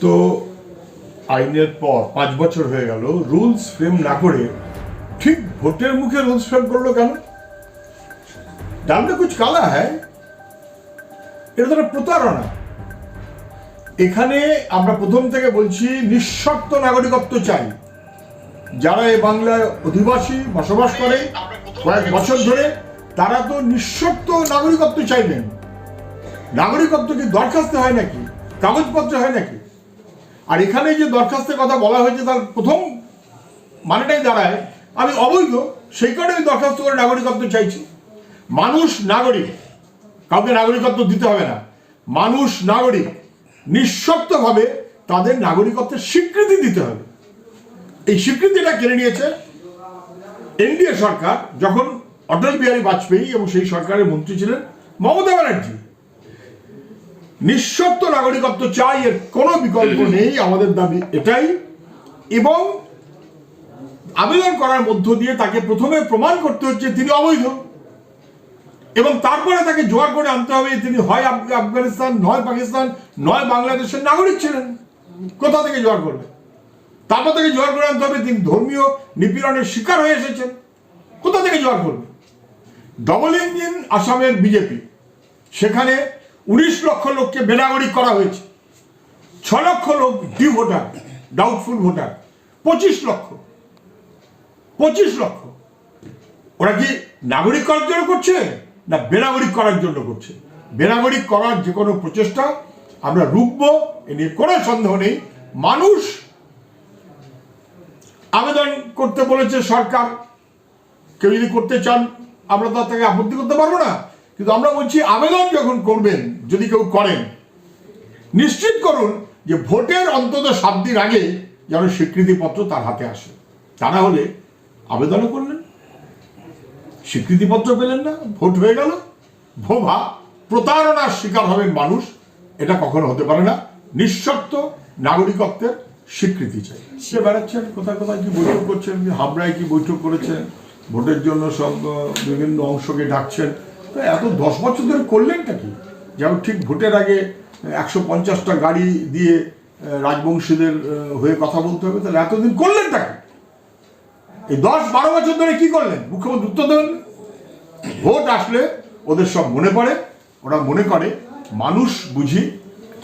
তো আইনের পর পাঁচ বছর হয়ে গেল রুলস ফ্রেম না করে ঠিক ভোটের মুখে রুলস ফ্রেম করল কেন? ডালটা কুছ কালা হ্যায়? এটা তো প্রতারণা। এখানে আমরা প্রথম থেকে বলছি নিঃশর্ত নাগরিকত্ব চাই। যারা এই বাংলায় অধিবাসী বসবাস করে, কয়েক বছর ধরে, তারা তো নিঃশর্ত নাগরিকত্ব চাইবেন। নাগরিকত্ব কি দরখাস্ত হয় নাকি? কাগজপত্র হয় নাকি? আর এখানে যে দরখাস্তের কথা বলা হয়েছে, তার প্রথম মানেটাই দাঁড়ায়, আমি অবৈধ, সেই কারণে আমি দরখাস্ত করে নাগরিকত্ব চাইছি। মানুষ, নাগরিক, কাউকে নাগরিকত্ব দিতে হবে না। মানুষ, নাগরিক নিঃশর্তভাবে তাদের নাগরিকত্বের স্বীকৃতি দিতে হবে। এই স্বীকৃতিটা কেড়ে নিয়েছে? এনডিএ সরকার, যখন অটল বিহারী বাজপেয়ী এবং সেই সরকারের মন্ত্রী ছিলেন, মমতা ব্যানার্জি। নিঃশর্ত নাগরিকত্ব চাই এর কোনো বিকল্প নেই আমাদের দাবি এটাই। এবং আবেদন করার মধ্য দিয়ে তাকে প্রথমে প্রমাণ করতে হচ্ছে তিনি অবৈধ। এবং তারপরে তাকে জোয়ার করে আনতে হবে তিনি হয় আফগানিস্তান নয় পাকিস্তান নয় বাংলাদেশের নাগরিক ছিলেন। কোথা থেকে জোয়ার করবে? তারপর থেকে জোয়ার করে আনতে হবে তিনি ধর্মীয় নিপীড়নের শিকার হয়ে এসেছেন। কোথা থেকে জোয়ার করবে? ডবল ইঞ্জিন আসামের বিজেপি। সেখানে উনিশ লক্ষ লোককে বেনাগরিক করা হয়েছে। ছ লক্ষ লোক ডি ভোটার ডাউটফুল ভোটার। পঁচিশ লক্ষ। পঁচিশ লক্ষ। ওরা কি নাগরিক করার জন্য করছে, না বেনাগরিক করার জন্য করছে? বেনাগরিক করার যে কোনো প্রচেষ্টা আমরা রুখব, এ নিয়ে কোনো সন্দেহ নেই। মানুষ আবেদন করতে বলেছে সরকার। কেউ যদি করতে চান, আমরা তো থেকে আপত্তি করতে পারব না। কিন্তু আমরা বলছি আবেদন যখন করবেন, যদি কেউ করেন, নিশ্চিত করুন যে ভোটের অন্তত সাত দিন আগে যেন স্বীকৃতিপত্র তার হাতে আসে। তা না হলে আবেদনও করলেন। স্বীকৃতিপত্র পেলেন না, ভোট হয়ে গেল। ভোভা, প্রতারণার শিকার হবেন মানুষ, এটা কখনো হতে পারে না। নিঃশর্ত নাগরিকত্বের স্বীকৃতি চাই। সে বেড়াচ্ছেন, কোথায় কোথায় কি বৈঠক করছেন হাবড়ায় কি বৈঠক করেছেন, ভোটের জন্য সব বিভিন্ন অংশকে ডাকছেন। তো এত দশ বছর ধরে করলেনটা কি? যেমন ঠিক ভোটের আগে একশো পঞ্চাশটা গাড়ি দিয়ে রাজবংশীদের হয়ে কথা বলতে হবে, তাহলে এতদিন করলেনটা কি? এই দশ বারো বছর ধরে কি করলেন? মুখ্যমন্ত্রী উত্তর দেবেন? ভোট আসলে ওদের সব মনে পড়ে, ওরা মনে করে, মানুষ বুঝি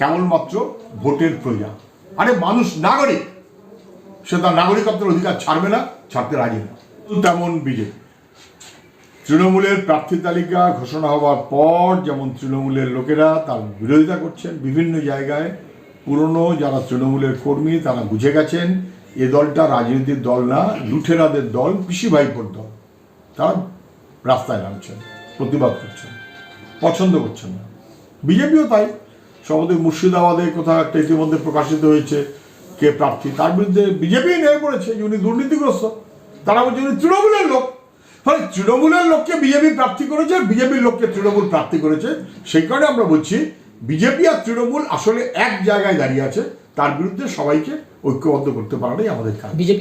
কেবলমাত্র ভোটের প্রজা আরে মানুষ নাগরিক, সে তার নাগরিকত্বের অধিকার ছাড়বে না, ছাড়তে রাজি না। তেমন বিজেপি। তৃণমূলের প্রার্থী তালিকা ঘোষণা হওয়ার পর যেমন তৃণমূলের লোকেরা তার বিরোধিতা করছেন, বিভিন্ন জায়গায় পুরনো যারা তৃণমূলের কর্মী তারা বুঝে গেছেন, এ দলটা রাজনীতির দল না, লুঠেরাদের দল, পিসি ভাইপোর দল। তারা রাস্তায় নামছেন, প্রতিবাদ করছেন, পছন্দ করছেন না। বিজেপিও তাই। সম্ভবত মুর্শিদাবাদে কোথাও একটা ইতিমধ্যে প্রকাশিত হয়েছে কে প্রার্থী, তার বিরুদ্ধে বিজেপি পড়েছে যে উনি দুর্নীতিগ্রস্ত। তারা বলছে উনি তৃণমূলের লোক ফলে তৃণমূলের লোককে বিজেপি প্রার্থী করেছে, বিজেপির লোককে তৃণমূল প্রার্থী করেছে। সেই কারণে আমরা বলছি, বিজেপি আর তৃণমূল আসলে এক জায়গায় দাঁড়িয়ে আছে, তার বিরুদ্ধে সবাইকে ঐক্যবদ্ধ করতে পারাটাই আমাদের কাজ। বিজেপি